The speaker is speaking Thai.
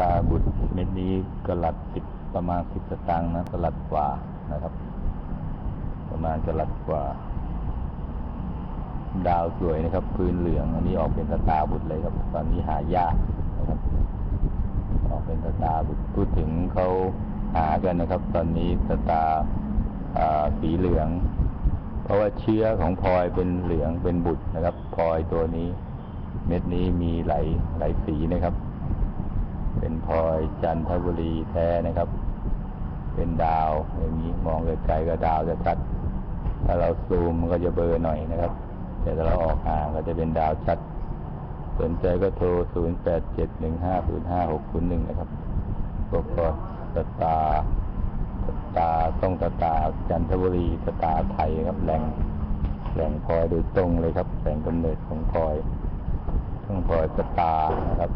ตาบุตรเม็ดนี้กลัดสิบประมาณสิบสตางค์นะกลัดกว่านะครับ ประมาณกลัดกว่า ดาวสวยนะครับพื้นเหลือง อันนี้ออกเป็นสตาบุตรเลยครับ ตอนนี้หายากนะครับ ออกเป็นสตาบุตรพูดถึงเขาหากันนะครับ ตอนนี้สตาร์อ่าสีเหลือง เพราะว่าเชื้อของพลอยเป็นเหลืองเป็นบุตรนะครับพลอยตัวนี้ เม็ดนี้มีหลายหลายสีนะครับ เป็นพลอยจันทบุรีแท้นะครับ เป็นดาวอย่างนี้มองไกลๆก็ดาวจะชัด ถ้าเราซูมมันก็จะเบลอหน่อยนะครับ แต่ถ้าเราออกห่างก็จะเป็นดาวชัด สนใจก็โทร 0 8 7 1 5 0 5 6 0 1 นะครับพวกก็สตาสตาต้องสตาจันทบุรีสตาไทยครับแหล่งแหล่งพลอยโดยตรงเลยครับ แหล่งกำเนิดของพลอยต้องพลอยสตานะครับ